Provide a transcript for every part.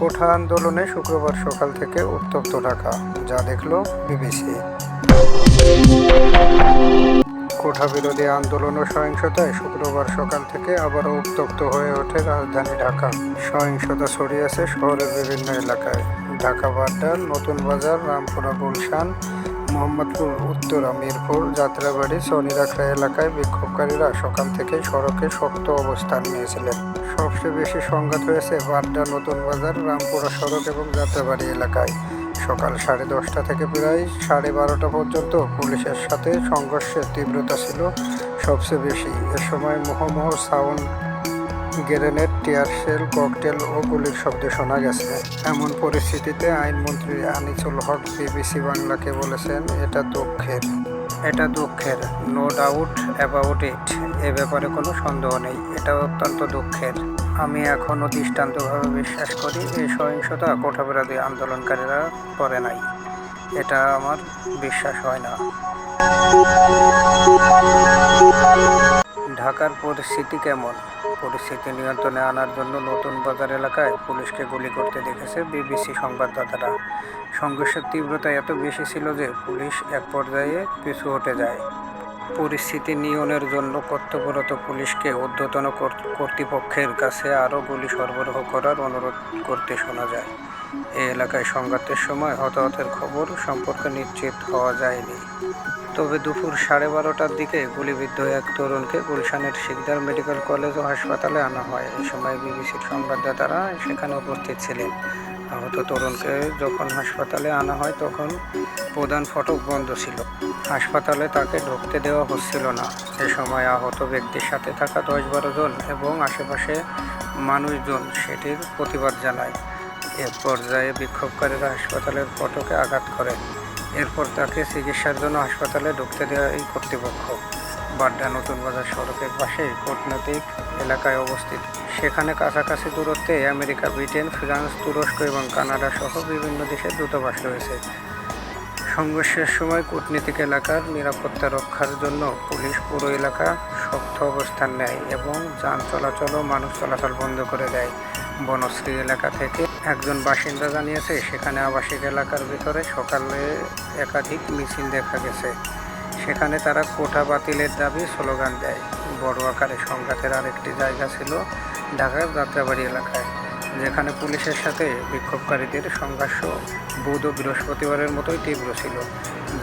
কোঠা আন্দোলনে শুক্রবার সকাল থেকে উত্তপ্ত ঢাকা, যা দেখল বিবিসি। কোঠা বিরোধী আন্দোলন ও সহিংসতায় শুক্রবার সকাল থেকে আবারও উত্তপ্ত হয়ে ওঠে রাজধানী ঢাকা। সহিংসতা ছড়িয়েছে শহরের বিভিন্ন এলাকায়। ঢাকা বাড্ডার, নতুন বাজার, রামপুরা, গুলশান মোহাম্মদপুর, উত্তরা মিরপুর, যাত্রাবাড়ি সনিরাখড়া এলাকায় বিক্ষোভকারীরা সকাল থেকে সড়কে শক্ত অবস্থান নিয়েছিলেন। সবচেয়ে বেশি সংঘাত হয়েছে বাড্ডা, নতুন বাজার, রামপুরা সড়ক এবং যাত্রাবাড়ি এলাকায়। সকাল সাড়ে দশটা থেকে প্রায় সাড়ে বারোটা পর্যন্ত পুলিশের সাথে সংঘর্ষের তীব্রতা ছিল সবচেয়ে বেশি। এ সময় মোহমোহ sound grenade, tear shell, cocktail ও গুলির শব্দ শোনা গেছে। এমন পরিস্থিতিতে আইনমন্ত্রী আনিসুল হক বিবিসি বাংলাকে বলেছেন, এটা দুঃখের। এটা দুঃখের। নো ডাউট অ্যাবাউট ইট এ ব্যাপারে কোনো সন্দেহ নেই। এটা অত্যন্ত দুঃখের। আমি এখনও দৃষ্টান্তভাবে বিশ্বাস করি এই সহিংসতা কোঠাবিরোধী আন্দোলনকারীরা করে নাই। এটা আমার বিশ্বাস হয় না। ঢাকার পরিস্থিতি কেমন? পরিস্থিতি নিয়ন্ত্রণে আনার জন্য নতুন বাজার এলাকায় পুলিশকে গুলি করতে দেখেছে বিবিসি সংবাদদাতারা। সংঘর্ষের তীব্রতা এত বেশি ছিল যে পুলিশ এক পর্যায়ে পিছু হটে যায়। পরিস্থিতি নিয়ন্ত্রণের জন্য কর্তব্যরত পুলিশকে ঊর্ধ্বতন কর- কর্তৃপক্ষের কাছে আরও গুলি সরবরাহ করার অনুরোধ করতে শোনা যায়। এই এলাকায় সংঘাতের সময় হতাহতের খবর সম্পর্কে নিশ্চিত হওয়া যায়নি। তবে দুপুর সাড়ে বারোটার দিকে গুলিবিদ্ধ এক তরুণকে গুলশানের শিকদার মেডিকেল কলেজ ও হাসপাতালে আনা হয়। এই সময় বিবিসির সংবাদদাতারা সেখানে উপস্থিত ছিলেন। আহত তরুণকে যখন হাসপাতালে আনা হয়, তখন প্রধান ফটক বন্ধ ছিল। হাসপাতালে তাকে ঢুকতে দেওয়া হচ্ছিল না। এ সময় আহত ব্যক্তির সাথে থাকা দশ বারো জন এবং আশেপাশে মানুষজন সেটির প্রতিবাদ জানায়। এ পর্যায়ে বিক্ষোভকারীরা হাসপাতালের ফটকে আঘাত করে এরপর তাকে চিকিৎসার জন্য হাসপাতালে ঢুকতে দেওয়া এই কর্তৃপক্ষ। বাড্ডা নতুন বাজার সড়কের পাশে কূটনৈতিক এলাকায় অবস্থিত। সেখানে কাছাকাছি দূরত্বে আমেরিকা, ব্রিটেন, ফ্রান্স, তুরস্ক এবং কানাডা সহ বিভিন্ন দেশের দূতাবাস রয়েছে। সংঘর্ষের সময় কূটনীতিক এলাকার নিরাপত্তা রক্ষার জন্য পুলিশ পুরো এলাকা শক্ত অবস্থান নেয় এবং যান চলাচল ও মানুষ চলাচল বন্ধ করে দেয়। বনশ্রী এলাকা থেকে একজন বাসিন্দা জানিয়েছে, সেখানে আবাসিক এলাকার ভিতরে সকালে একাধিক মিছিল দেখা গেছে। সেখানে তারা কোটা বাতিলের দাবি স্লোগান দেয়। বড় আকারে সংঘাতের আরেকটি জায়গা ছিল ঢাকার যাত্রাবাড়ি এলাকায়, যেখানে পুলিশের সাথে বিক্ষোভকারীদের সংঘর্ষ বুধ ও বৃহস্পতিবারের মতোই তীব্র ছিল।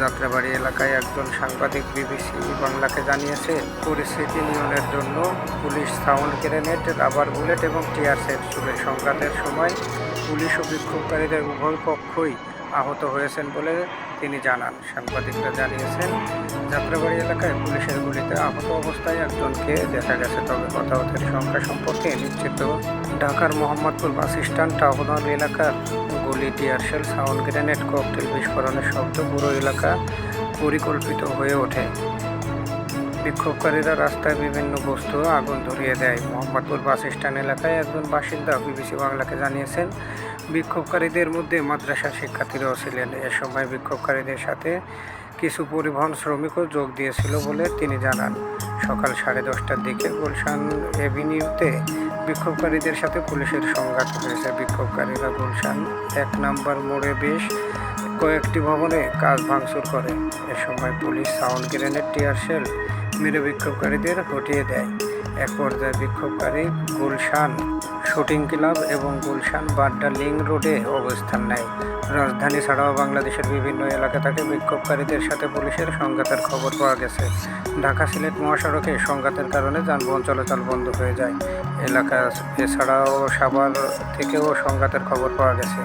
যাত্রাবাড়ি এলাকায় একজন সাংবাদিক বিবিসি বাংলাকে জানিয়েছে, পরিস্থিতি নিয়ন্ত্রণের জন্য police sound grenade, rubber bullet এবং টিয়ার সেট ছুড়ে সংঘাতের সময় পুলিশ ও বিক্ষোভকারীদের উভয় পক্ষই আহত হয়েছেন বলে তিনি জানান, সাংবাদিকরা জানিয়েছেন, যাত্রাবাড়ি এলাকায় পুলিশের গুলিতে আহত অবস্থায় একজনকে দেখা গেছে। তবে হতাহতের সংখ্যা সম্পর্কে নিশ্চিত ঢাকার Mohammadpur bus stand town hall এলাকার গুলি, টিয়ারশেল, সাউন্ড গ্রেনেড, ককটেল বিস্ফোরণের শব্দ পুরো এলাকা পরিকল্পিত হয়ে ওঠে। বিক্ষোভকারীরা রাস্তায় বিভিন্ন বস্তু আগুন ধরিয়ে দেয়। মোহাম্মদপুর বাস স্ট্যান্ড এলাকায় একজন বাসিন্দা বিবিসি বাংলাকে জানিয়েছেন বিক্ষোভকারীদের মধ্যে মাদ্রাসার শিক্ষার্থীরাও ছিলেন। এ সময় বিক্ষোভকারীদের সাথে কিছু পরিবহন শ্রমিকও যোগ দিয়েছিল বলে তিনি জানান। সকাল সাড়ে দশটার দিকে গুলশান এভিনিউতে বিক্ষোভকারীদের সাথে পুলিশের সংঘাত হয়েছে। বিক্ষোভকারীরা গুলশান এক নম্বর মোড়ে বেশ কয়েকটি ভবনে কাজ ভাঙচুর করে। এ সময় police sound grenade, tear shell মেরে বিক্ষোভকারীদের হটিয়ে দেয়। এক পর্যায়ে বিক্ষোভকারী গুলশান শুটিং ক্লাব এবং গুলশান বাড্ডা লিং রোডে অবস্থান নেয়। রাজধানী ছাড়াও বাংলাদেশের বিভিন্ন এলাকা থেকে বিক্ষোভকারীদের সাথে পুলিশের সংঘাতের খবর পাওয়া গেছে। ঢাকা সিলেট মহাসড়কে সংঘাতের কারণে যানবাহন চলাচল বন্ধ হয়ে যায়। এলাকা এছাড়াও সাভার থেকেও সংঘাতের খবর পাওয়া গেছে।